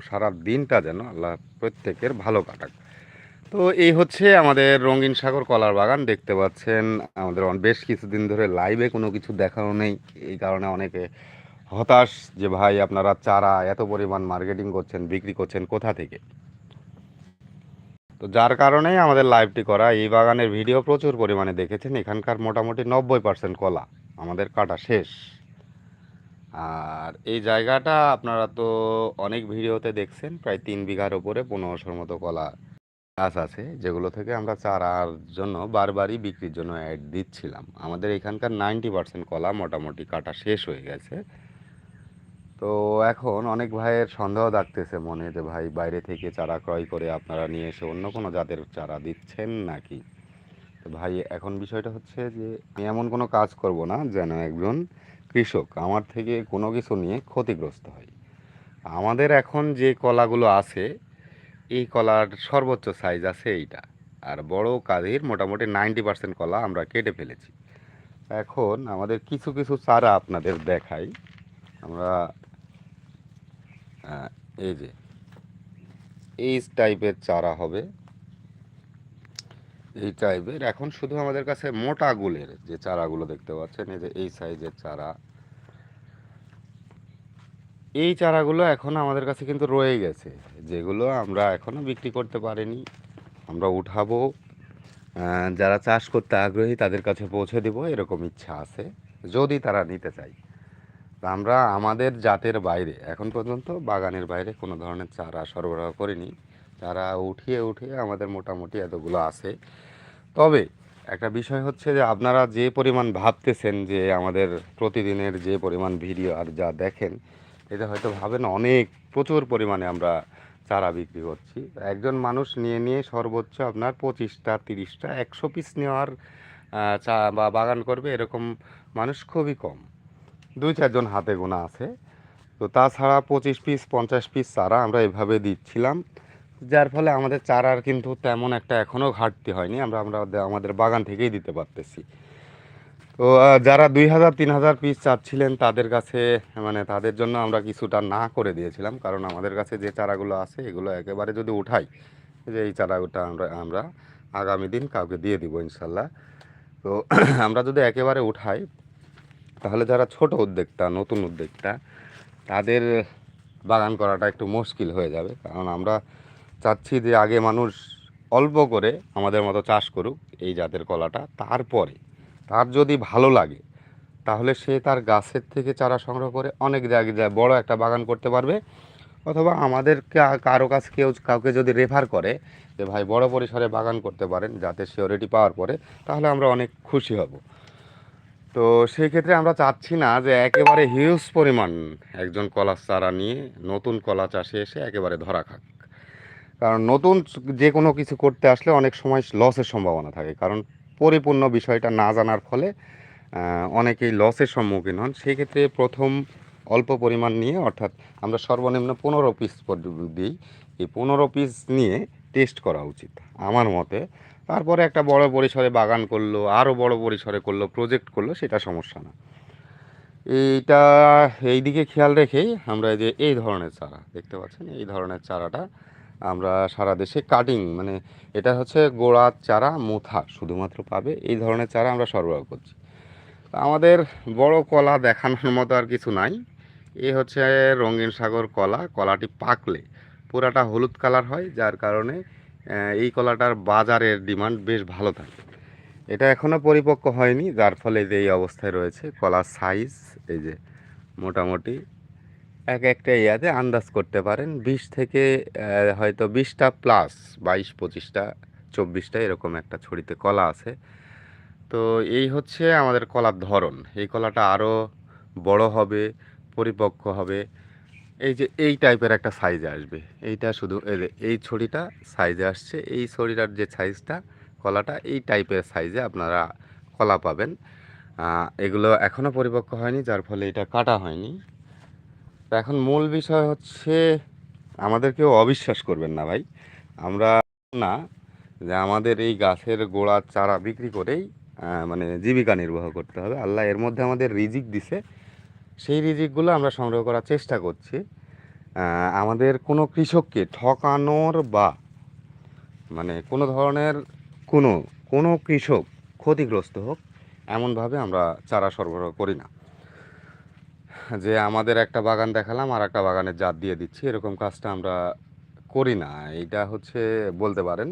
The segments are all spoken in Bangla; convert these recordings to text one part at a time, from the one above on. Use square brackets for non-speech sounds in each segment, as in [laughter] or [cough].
সারা দিনটা যেন আল্লাহ প্রত্যেকের ভালো কাটাক। তো এই হচ্ছে আমাদের রঙিন সাগর কলার বাগান, দেখতে পাচ্ছেন। আমাদের বেশ কিছুদিন ধরে লাইভে কোনো কিছু দেখানো নেই। এই কারণে অনেকে হতাশ যে, ভাই, আপনারা চারা এত পরিমাণ মার্কেটিং করছেন, বিক্রি করছেন কোথা থেকে? তো যার কারণেই আমাদের লাইভটি করা। এই বাগানের ভিডিও প্রচুর পরিমাণে দেখেছেন। এখানকার মোটামুটি নব্বই পার্সেন্ট কলা। আমাদের কাটা শেষ। আর এই জায়গাটা আপনারা তো অনেক ভিডিওতে দেখছেন, প্রায় তিন বিঘার ওপরে পনেরোশোর মতো কলা গাছ আছে, যেগুলো থেকে আমরা চারার জন্য বারবারই বিক্রির জন্য অ্যাড দিচ্ছিলাম। আমাদের এখানকার নাইনটি পার্সেন্ট কলা মোটামুটি কাটা শেষ হয়ে গেছে। তো এখন অনেক ভাইয়ের সন্দেহ থাকতেছে মনে যে, ভাই, বাইরে থেকে চারা ক্রয় করে আপনারা নিয়ে এসে অন্য কোনো জাতের চারা দিচ্ছেন নাকি? তো ভাই, এখন বিষয়টা হচ্ছে যে, আমি এমন কোনো কাজ করব না যেন একজন কৃষক, আমার থেকে কোনো কিছু নিয়ে ক্ষতিগ্রস্ত হয়। আমাদের এখন যে কলাগুলো আছে, এই কলার সর্বোচ্চ সাইজ আছে এইটা। আর বড় কাজের মোটামুটি নাইনটি পার্সেন্ট কলা আমরা কেটে ফেলেছি। এখন আমাদের কিছু কিছু চারা আপনাদের দেখাই। আমরা এই যে, এই টাইপের চারা হবে। এই টাইপের এখন শুধু আমাদের কাছে মোটা গুলের যে চারাগুলো দেখতে পাচ্ছেন, এই যে এই সাইজের চারা। এই চারাগুলো এখন আমাদের কাছে কিন্তু রয়ে গেছে, যেগুলো আমরা এখনও বিক্রি করতে পারিনি। আমরা উঠাবো। যারা চাষ করতে আগ্রহী তাদের কাছে পৌঁছে দেব, এরকম ইচ্ছা আছে, যদি তারা নিতে চায়। আমরা আমাদের জাতের বাইরে, এখন পর্যন্ত বাগানের বাইরে কোনো ধরনের চারা সরবরাহ করিনি। চারা উঠিয়ে উঠিয়ে আমাদের মোটামুটি এতগুলো আছে। তবে একটা বিষয় হচ্ছে যে আপনারা যে পরিমাণ ভাবতেছেন যে আমাদের প্রতিদিনের যে পরিমাণ ভিডিও আর যা দেখেন এটা হয়তো ভাবেন অনেক প্রচুর পরিমাণে আমরা চারা বিক্রি করছি। একজন মানুষ নিয়ে নিয়ে সর্বোচ্চ আপনার পঁচিশটা, তিরিশটা, একশো পিস নেওয়ার চা বা বাগান করবে এরকম মানুষ খুবই কম। দুই, চারজন হাতে গোনা আছে। তো তাছাড়া পঁচিশ পিস পঞ্চাশ পিস চারা আমরা এভাবে দিচ্ছিলাম। যার ফলে আমাদের চারার কিন্তু তেমন একটা এখনও ঘাটতি হয়নি। আমরা আমরা আমাদের বাগান থেকেই দিতে পারতেছি। তো যারা দুই হাজার, তিন হাজার পিস চাচ্ছিলেন, তাদের কাছে মানে তাদের জন্য আমরা কিছুটা না করে দিয়েছিলাম। কারণ আমাদের কাছে যে চারাগুলো আছে, এগুলো একেবারে যদি উঠাই, যে এই চারাগুলো আমরা আমরা আগামী দিন কাউকে দিয়ে দিব ইনশাল্লাহ। তো, [clears throat] আমরা যদি একেবারে উঠাই, তাহলে যারা ছোট উদ্যোক্তা, নতুন উদ্যোক্তা, তাদের বাগান করাটা একটু মুশকিল হয়ে যাবে। কারণ আমরা চাচ্ছি যে আগে মানুষ অল্প করে আমাদের মতো চাষ করুক এই জাতের কলাটা তারপরে, তার যদি ভালো লাগে, তাহলে সে তার গাছের থেকে চারা সংগ্রহ করে অনেক জায়গায় বড় একটা বাগান করতে পারবে। অথবা আমাদের কারও কাছে কেউ, কাউকে যদি রেফার করে যে, ভাই, বড় পরিসরে বাগান করতে পারেন যাতে সিওরিটি পাওয়ার পরে, তাহলে আমরা অনেক খুশি হব। তো সেই ক্ষেত্রে আমরা চাচ্ছি না যে একেবারে হিউজ পরিমাণ একজন কলা চারা নিয়ে নতুন কলা চাষে এসে একেবারে ধরা খাক। কারণ নতুন যে কোনো কিছু করতে আসলে অনেক সময় লসের সম্ভাবনা থাকে। কারণ পরিপূর্ণ বিষয়টা না জানার ফলে অনেকেই লসের সম্মুখীন হন। সেক্ষেত্রে প্রথম অল্প পরিমাণ নিয়ে, অর্থাৎ আমরা সর্বনিম্ন পনেরো পিস দিই। এই পনেরো পিস নিয়ে টেস্ট করা উচিত, আমার মতে। তারপরে একটা বড় পরিসরে বাগান করল আরও বড় পরিসরে করল প্রজেক্ট করল, সেটা সমস্যা না। এইটা এই দিকে খেয়াল রেখেই আমরা যে, এই ধরনের চারা, দেখতে পাচ্ছেন? এই ধরনের চারাটা আমরা সারা দেশে কাটিং মানে এটা হচ্ছে গোড়ার চারা মুথা শুধুমাত্র পাবে, এই ধরনের চারা আমরা সরবরাহ করছি। আমাদের বড় কলা দেখানোর মতো আর কিছু নাই। এ হচ্ছে রঙিন সাগর কলা, কলাটি পাকলে পুরাটা হলুদ কালার হয়, যার কারণে এই কলাটার বাজারের ডিমান্ড বেশ ভালো থাকে। এটা এখনও পরিপক্ক হয়নি, যার ফলে যে এই অবস্থায় রয়েছে, কলার সাইজ এই যে মোটামুটি এক একটা ইয়াতে আন্দাজ করতে পারেন। বিশ থেকে হয়তো বিশটা প্লাস বাইশ, পঁচিশটা, চব্বিশটা এরকম একটা ছড়িতে কলা আছে। তো এই হচ্ছে আমাদের কলার ধরন। এই কলাটা আরও বড় হবে, পরিপক্ক হবে। এই যে এই টাইপের একটা সাইজে আসবে। এইটা শুধু এই ছড়িটা সাইজে আসছে। এই ছড়িটার যে সাইজটা কলাটা, এই টাইপের সাইজে আপনারা কলা পাবেন। এগুলো এখনও পরিপক্ক হয়নি, যার ফলে এটা কাটা হয়নি। তো এখন মূল বিষয় হচ্ছে, আমাদের কেউ অবিশ্বাস করবেন না ভাই। আমরা না যে আমাদের এই গাছের গোড়ার চারা বিক্রি করেই মানে জীবিকা নির্বাহ করতে হবে। আল্লাহ এর মধ্যে আমাদের রিজিক দিছে। সেই রিজিকগুলো আমরা সংগ্রহ করার চেষ্টা করছি। আমাদের কোনো কৃষককে ঠকানোর বা মানে কোনো ধরনের কোনো কোনো কৃষক ক্ষতিগ্রস্ত হোক, এমনভাবে আমরা চারা সরবরাহ করি না। যে আমাদের একটা বাগান দেখালাম আর একটা বাগানের জাত দিয়ে দিচ্ছি, এরকম কাজটা আমরা করি না। এইটা হচ্ছে বলতে পারেন,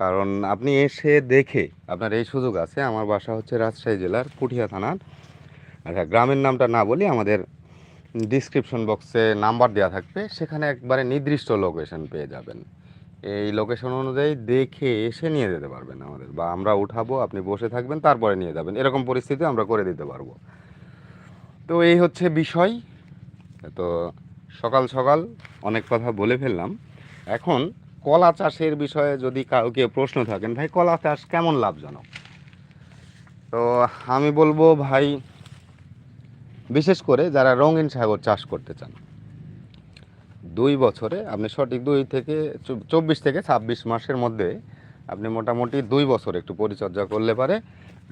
কারণ আপনি এসে দেখে আপনার এই সুযোগ আছে। আমার বাসা হচ্ছে রাজশাহী জেলার পুঠিয়া থানার আচ্ছা গ্রামের নামটা না বলি, আমাদের ডিসক্রিপশন বক্সে নাম্বার দেওয়া থাকবে, সেখানে একবারে নির্দিষ্ট লোকেশন পেয়ে যাবেন। এই লোকেশন অনুযায়ী দেখে এসে নিয়ে যেতে পারবেন আমাদের, বা আমরা উঠাবো, আপনি বসে থাকবেন, তারপরে নিয়ে যাবেন। এরকম পরিস্থিতি আমরা করে দিতে পারব। তো এই হচ্ছে বিষয়। তো সকাল সকাল অনেক কথা বলে ফেললাম। এখন কলা চাষের বিষয়ে যদি কাউকে প্রশ্ন থাকেন, ভাই, কলা চাষ কেমন লাভজনক? তো আমি বলব, ভাই, বিশেষ করে যারা রঙিন সাগর চাষ করতে চান, দুই বছরে আপনি সঠিক দুই থেকে চব- চব্বিশ থেকে ছাব্বিশ মাসের মধ্যে আপনি মোটামুটি দুই বছর একটু পরিচর্যা করলে পারে,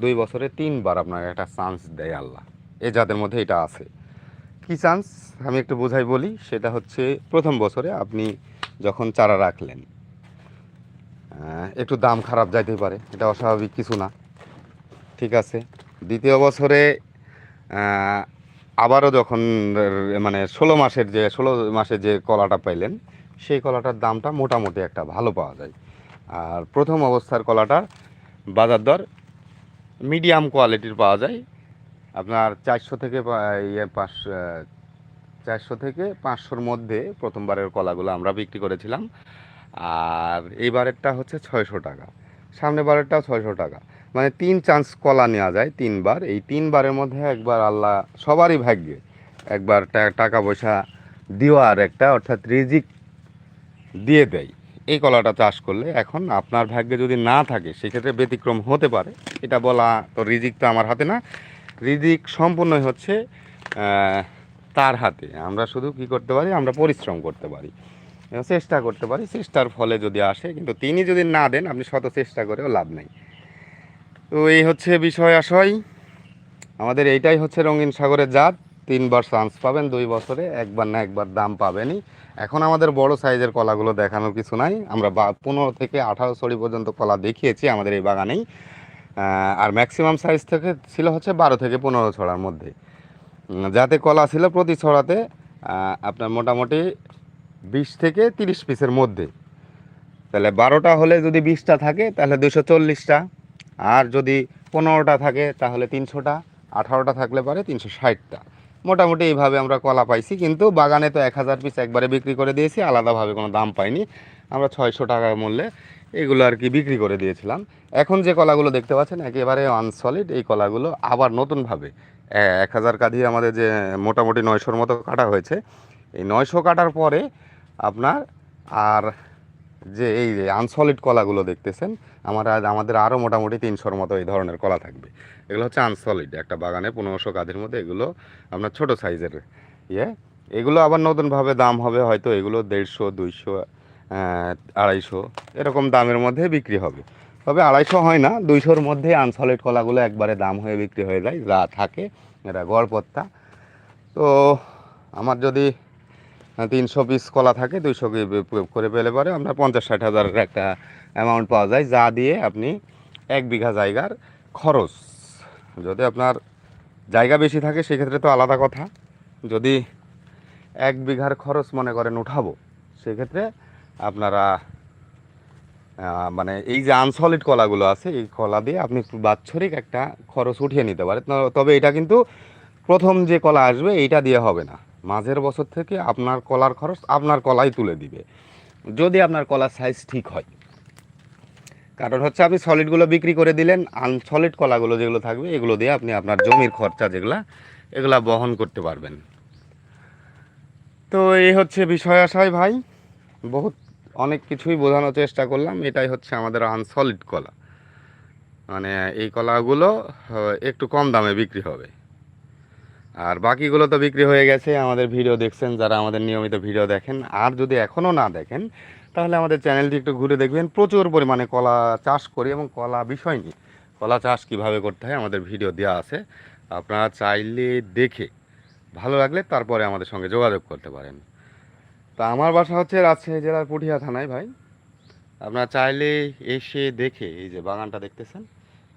দুই বছরে তিনবার আপনাকে একটা চান্স দেয় আল্লাহ। এ যাদের মধ্যে এটা আছে। কি চান্স আমি একটু বোঝাই বলি, সেটা হচ্ছে প্রথম বছরে আপনি যখন চারা রাখলেন একটু দাম খারাপ যাইতে পারে, এটা অস্বাভাবিক কিছু না। ঠিক আছে? দ্বিতীয় বছরে আবারও যখন মানে ষোলো মাসের যে, ষোলো মাসে যে কলাটা পাইলেন, সেই কলাটার দামটা মোটামুটি একটা ভালো পাওয়া যায়। আর প্রথম অবস্থার কলাটার বাজার দর মিডিয়াম কোয়ালিটির পাওয়া যায় আপনার চারশো থেকে ইয়ে পাঁচ চারশো থেকে পাঁচশোর মধ্যে প্রথমবারের কলাগুলো আমরা বিক্রি করেছিলাম। আর এইবারেরটা হচ্ছে ছয়শো টাকা। সামনে বারেরটাও ছয়শো টাকা। মানে তিন চান্স কলা নেওয়া যায় তিনবার। এই তিনবারের মধ্যে একবার আল্লাহ, সবারই ভাগ্যে একবার টাকা পয়সা দেওয়ার একটা অর্থাৎ রিজিক দিয়ে দেয়। এই কলাটা চাষ করলে এখন আপনার ভাগ্যে যদি না থাকে, সেক্ষেত্রে ব্যতিক্রম হতে পারে। এটা বলা তো রিজিক তো আমার হাতে না। রিজিক সম্পূর্ণই হচ্ছে তার হাতে। আমরা শুধু কি করতে পারি? আমরা পরিশ্রম করতে পারি। চেষ্টা করতে পারি। চেষ্টার ফলে যদি আসে, কিন্তু তিনি যদি না দেন, আপনি শত চেষ্টা করেও লাভ নেই। তো এই হচ্ছে বিষয় আশয় আমাদের এইটাই হচ্ছে রঙিন সাগরের জাত। তিনবার চান্স পাবেন, দুই বছরে একবার না একবার দাম পাবেনই। এখন আমাদের বড় সাইজের কলাগুলো দেখানোর কিছু নাই। আমরা পনেরো থেকে আঠারো ছড়ি পর্যন্ত কলা দেখিয়েছি আমাদের এই বাগানেই। আর ম্যাক্সিমাম সাইজ থেকে ছিল হচ্ছে বারো থেকে পনেরো ছড়ার মধ্যে। যাতে কলা ছিল প্রতি ছড়াতে আপনার মোটামুটি বিশ থেকে তিরিশ পিসের মধ্যে। তাহলে বারোটা হলে যদি বিশটা থাকে, তাহলে দুশো চল্লিশটা। আর যদি পনেরোটা থাকে, তাহলে তিনশোটা। আঠারোটা থাকলে পারে তিনশো ষাটটা। মোটামুটি এইভাবে আমরা কলা পাইছি, কিন্তু বাগানে তো এক হাজার পিস একবারে বিক্রি করে দিয়েছি, আলাদাভাবে কোনো দাম পাইনি। আমরা ছয়শো টাকা মূল্যে এগুলো আর কি বিক্রি করে দিয়েছিলাম। এখন যে কলাগুলো দেখতে পাচ্ছেন, একেবারে আনসলিড এই কলাগুলো আবার নতুনভাবে। এক হাজার কাঁধি আমাদের যে মোটামুটি নয়শোর মতো কাটা হয়েছে। এই নয়শো কাটার পরে আপনার আর যে এই আনসলিড কলাগুলো দেখতেছেন, আমার আমাদের আরও মোটামুটি তিনশোর মতো এই ধরনের কলা থাকবে। এগুলো হচ্ছে আনসলিড একটা বাগানে পনেরোশো কাঁধের মধ্যে এগুলো আপনার ছোট সাইজের ইয়ে এগুলো আবার নতুনভাবে দাম হবে হয়তো এগুলো দেড়শো, দুইশো আড়াইশো। এরকম দামের মধ্যে বিক্রি হবে। তবে আড়াইশো হয় না, দুইশোর মধ্যে আনসলিড কলাগুলো একবারে দাম হয়ে বিক্রি হয়ে যায়, যা থাকে এটা গড়পত্তা তো আমার যদি তিনশো পিস কলা থাকে, দুইশো করে পেলে পরে আপনার পঞ্চাশ ষাট হাজারের একটা অ্যামাউন্ট পাওয়া যায়, যা দিয়ে আপনি এক বিঘা জায়গার খরচ। যদি আপনার জায়গা বেশি থাকে, সেক্ষেত্রে তো আলাদা কথা। যদি এক বিঘার খরচ মনে করেন উঠাবো, সেক্ষেত্রে আপনারা মানে এই যে আনসলিড কলাগুলো আছে, এই কলা দিয়ে আপনি একটু বাৎসরিক একটা খরচ উঠিয়ে নিতে পারেন। তবে এটা কিন্তু প্রথম যে কলা আসবে, এইটা দিয়ে হবে না। মাঝের বছর থেকে আপনার কলার খরচ আপনার কলাই তুলে দিবে। যদি আপনার কলার সাইজ ঠিক হয়। কারণ হচ্ছে আপনি সলিডগুলো বিক্রি করে দিলেন আনসলিড কলাগুলো যেগুলো থাকবে, এগুলো দিয়ে আপনি আপনার জমির খরচা যেগুলা, এগুলা বহন করতে পারবেন। তো এই হচ্ছে বিষয় আশায় ভাই, বহুত অনেক কিছুই বোঝানোর চেষ্টা করলাম। এটাই হচ্ছে আমাদের আনসলিড কলা। মানে এই কলাগুলো একটু কম দামে বিক্রি হবে। আর বাকিগুলো তো বিক্রি হয়ে গেছে। আমাদের ভিডিও দেখছেন যারা আমাদের নিয়মিত ভিডিও দেখেন। আর যদি এখনও না দেখেন, তাহলে আমাদের চ্যানেলটি একটু ঘুরে দেখবেন। প্রচুর পরিমাণে কলা চাষ করি এবং কলা বিষয় নিয়ে। কলা চাষ কীভাবে করতে হয় আমাদের ভিডিও দেওয়া আছে। আপনারা চাইলে দেখে, ভালো লাগলে তারপরে আমাদের সঙ্গে যোগাযোগ করতে পারেন। তা আমার বাসা হচ্ছে রাজশাহী জেলার পুঠিয়া থানায় ভাই। আপনারা চাইলে এসে দেখে, এই যে বাগানটা দেখতেছেন,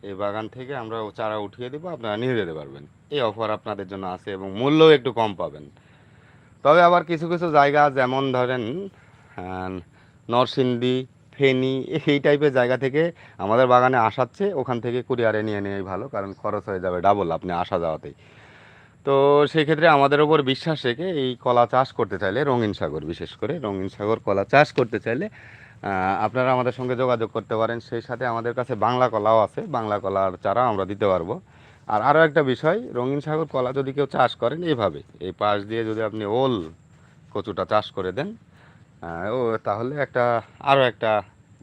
এই বাগান থেকে আমরা ও চারা উঠিয়ে দেবো, আপনারা নিয়ে যেতে পারবেন। এই অফার আপনাদের জন্য আছে এবং মূল্যও একটু কম পাবেন। তবে আবার কিছু কিছু জায়গা যেমন ধরেন নরসিংদী, ফেনী, এই টাইপের জায়গা থেকে আমাদের বাগানে আসাচ্ছে, ওখান থেকে কুরিয়ারে নিয়ে নেওয়াই ভালো, কারণ খরচ হয়ে যাবে ডাবল আপনি আসা যাওয়াতেই। তো সেক্ষেত্রে আমাদের ওপর বিশ্বাস রেখে এই কলা চাষ করতে চাইলে রঙিন সাগর, বিশেষ করে রঙিন সাগর কলা চাষ করতে চাইলে আপনারা আমাদের সঙ্গে যোগাযোগ করতে পারেন। সেই সাথে আমাদের কাছে বাংলা কলাও আছে। বাংলা কলার চারা আমরা দিতে পারব। আর আরও একটা বিষয়, রঙিন সাগর কলা যদি কেউ চাষ করেন এইভাবে এই পাশ দিয়ে যদি আপনি ওল, কচুটা চাষ করে দেন ও তাহলে একটা, আরও একটা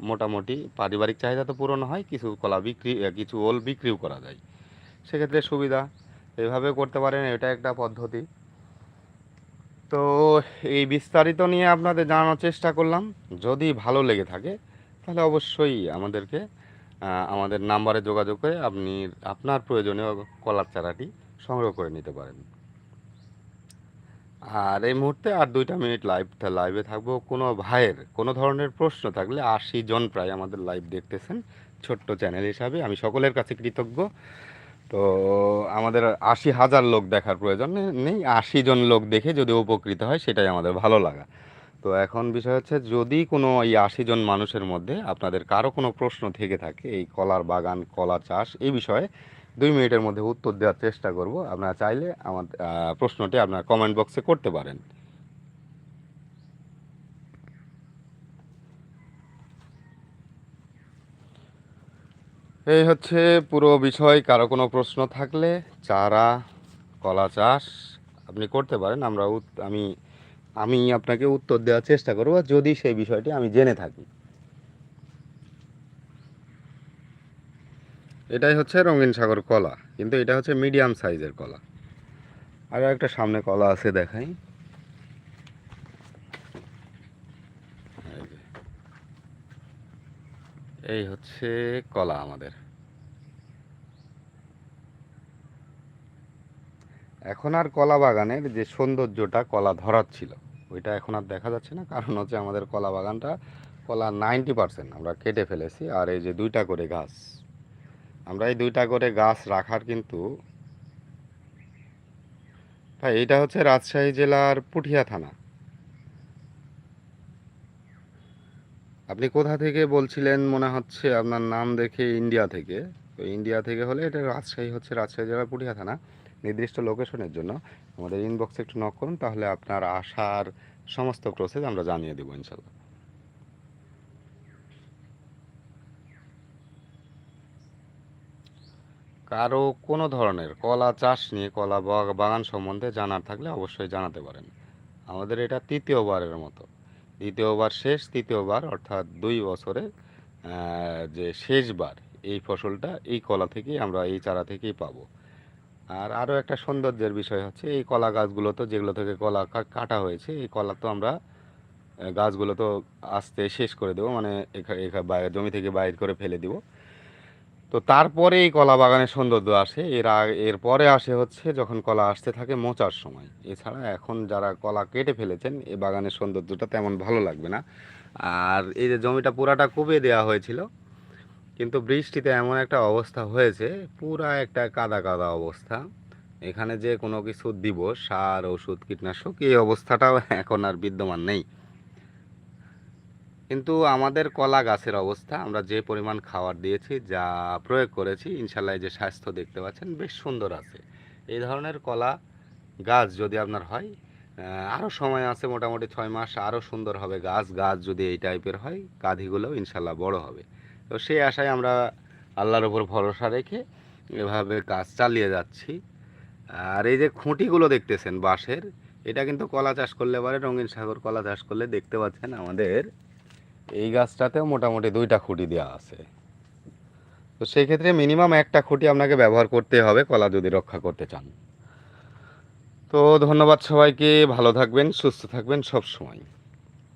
মোটামুটি পারিবারিক চাহিদা তো পূরণ হয়। কিছু কলা বিক্রি, কিছু ওল বিক্রিও করা যায়। সেক্ষেত্রে সুবিধা। এভাবে করতে পারেন, এটা একটা পদ্ধতি। তো এই বিস্তারিত নিয়ে আপনাদের জানানোর চেষ্টা করলাম। যদি ভালো লেগে থাকে, তাহলে অবশ্যই আমাদেরকে আমাদের নাম্বারে যোগাযোগ করে আপনি আপনার প্রয়োজনীয় কলার চারাটি সংগ্রহ করে নিতে পারেন। আর এই মুহূর্তে আর দুইটা মিনিট লাইভ, লাইভে থাকব। কোনো ভাইয়ের কোনো ধরনের প্রশ্ন থাকলে আশি জন প্রায় আমাদের লাইভ দেখতেছেন ছোট্ট চ্যানেল হিসাবে। আমি সকলের কাছে কৃতজ্ঞ। তো আমাদের আশি হাজার লোক দেখার প্রয়োজন নেই। আশি জন লোক দেখে যদি উপকৃত হয়, সেটাই আমাদের ভালো লাগা। তো এখন বিষয় হচ্ছে, যদি কোনো এই আশি জন মানুষের মধ্যে আপনাদের কারও কোনো প্রশ্ন থেকে থাকে, এই কলার বাগান, কলা চাষ, এই বিষয়ে দুই মিনিটের মধ্যে উত্তর দেওয়ার চেষ্টা করব। আপনারা চাইলে আমার প্রশ্নটি আপনার কমেন্ট বক্সে করতে পারেন। এই হচ্ছে পুরো বিষয়, কারও কোনো প্রশ্ন থাকলে চারা, কলা চাষ, আপনি করতে পারেন, আমরা আমি আমি আপনাকে উত্তর দেওয়ার চেষ্টা করব, যদি সেই বিষয়টি আমি জেনে থাকি। এটাই হচ্ছে রঙিন সাগর কলা, কিন্তু এটা হচ্ছে মিডিয়াম সাইজের কলা। আরও একটা সামনে কলা আছে দেখাই এই যে। এই হচ্ছে কলা আমাদের। এখন আর কলা বাগানের যে সৌন্দর্যটা কলা ধরাচ্ছিল ওইটা এখন আর দেখা যাচ্ছে না। কারণ হচ্ছে আমাদের কলা বাগানটা, কলা নাইনটি পার্সেন্ট আমরা কেটে ফেলেছি, আর এই যে দুইটা করে গাছ, আমরা এই দুইটা করে গাছ রাখার কিন্তু, ভাই এটা হচ্ছে রাজশাহী জেলার পুঠিয়া থানা। আপনি কোথা থেকে বলছিলেন? মনে হচ্ছে আপনার নাম দেখে ইন্ডিয়া থেকে। তো ইন্ডিয়া থেকে হলে এটা রাজশাহী হচ্ছে রাজশাহী জেলার পুঠিয়া থানা। নির্দিষ্ট লোকেশনের জন্য আমাদের ইনবক্সে একটু নক করুন, তাহলে আপনার আসার সমস্ত প্রসেস আমরা জানিয়ে দেবো ইনশাল্লাহ কারও কোনো ধরনের কলা চাষ নিয়ে, কলা বাগ- বাগান সম্বন্ধে জানার থাকলে অবশ্যই জানাতে পারেন। আমাদের এটা তৃতীয়বারের মতো। দ্বিতীয়বার শেষ, তৃতীয়বার, অর্থাৎ দুই বছরে যে শেষবার এই ফসলটা এই কলা থেকেই আমরা এই চারা থেকেই পাবো। আর আরও একটা সৌন্দর্যের বিষয় হচ্ছে, এই কলা গাছগুলো তো যেগুলো থেকে কলা কাটা হয়েছে, এই কলা তো আমরা গাছগুলো তো আস্তে শেষ করে দেবো মানে জমি থেকে বাইর করে ফেলে দিব। তো তারপরে এই কলা বাগানের সৌন্দর্য আসে। এর এরপরে আসে হচ্ছে যখন কলা আসতে থাকে মোচার সময়। এছাড়া এখন যারা কলা কেটে ফেলেছেন এই বাগানের সৌন্দর্যটা তেমন ভালো লাগবে না। আর এই যে জমিটা পুরাটা কুবে দেওয়া হয়েছিল, কিন্তু বৃষ্টিতে এমন একটা অবস্থা হয়েছে, পুরা একটা কাদা কাদা অবস্থা। এখানে যে কোনো কিছু দিব, সার, ওষুধ, কীটনাশক, এই অবস্থাটাও এখন আর বিদ্যমান নেই। কিন্তু আমাদের কলা গাছের অবস্থা, আমরা যে পরিমাণ খাবার দিয়েছি, যা প্রয়োগ করেছি, ইনশাল্লাহ যে স্বাস্থ্য দেখতে পাচ্ছেন, বেশ সুন্দর আছে। এই ধরনের কলা গাছ যদি আপনার হয় আরও সময় আছে, মোটামুটি ছয় মাস আরও সুন্দর হবে গাছ গাছ যদি এই টাইপের হয় কাঁধিগুলোও ইনশাল্লাহ বড় হবে। তো সেই আশায় আমরা আল্লাহর ওপর ভরসা রেখে এভাবে কাজ চালিয়ে যাচ্ছি। আর এই যে খুঁটিগুলো দেখতেছেন, বাঁশের, এটা কিন্তু কলা চাষ করলে পারে, রঙিন সাগর কলা চাষ করলে দেখতে পাচ্ছেন আমাদের এই গাছটাতেও মোটামুটি দুইটা খুঁটি দেওয়া আছে। তো সেক্ষেত্রে মিনিমাম একটা খুঁটি আপনাকে ব্যবহার করতে হবে, কলা যদি রক্ষা করতে চান। তো ধন্যবাদ সবাইকে, ভালো থাকবেন, সুস্থ থাকবেন সব সময়